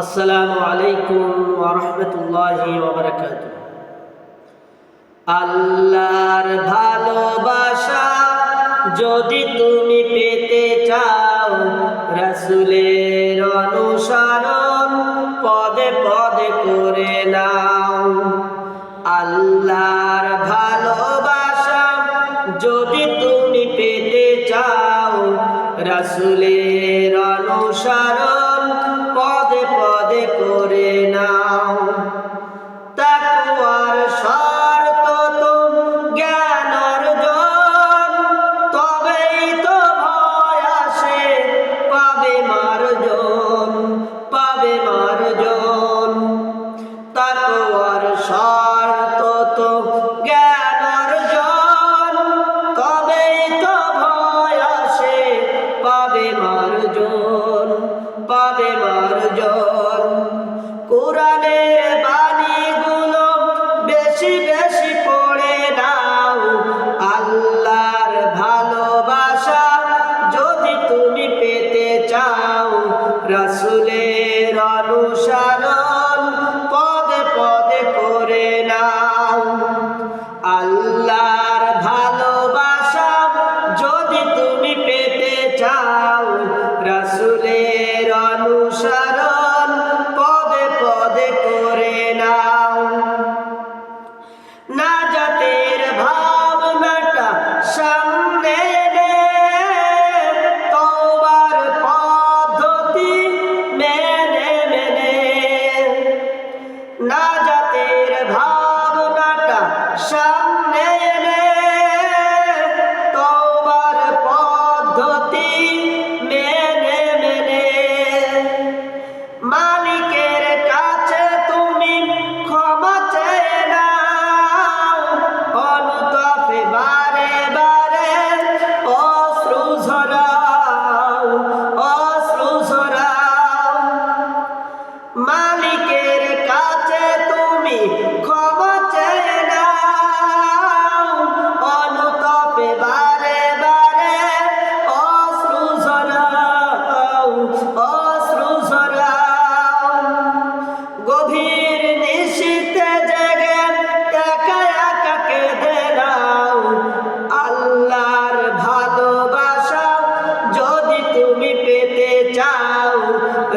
আসসালামু আলাইকুম ওরহমতুল্লাহি ওবরাকাত আল্লাহর ভালোবাসা যদি তুমি পেতে চাও, রসুলের অনুসরণ পদে পদে করে নাও। আল্লাহর ভালোবাসা যদি তুমি পেতে চাও, রসুলের অনুসরণ বাণীগুলো বেশি বেশি পড়ে নাও। আল্লাহর ভালোবাসা যদি তুমি পেতে চাও, রাসুলের অনুসরণ পদে পদে করে নাও। আল্লাহ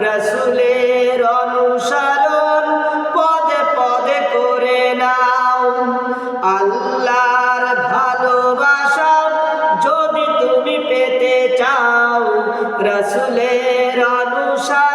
রসুলের অনুসরণ পদে পদে করে নাও। আল্লাহর ভালোবাসা যদি তুমি পেতে চাও রসুলের অনুসরণ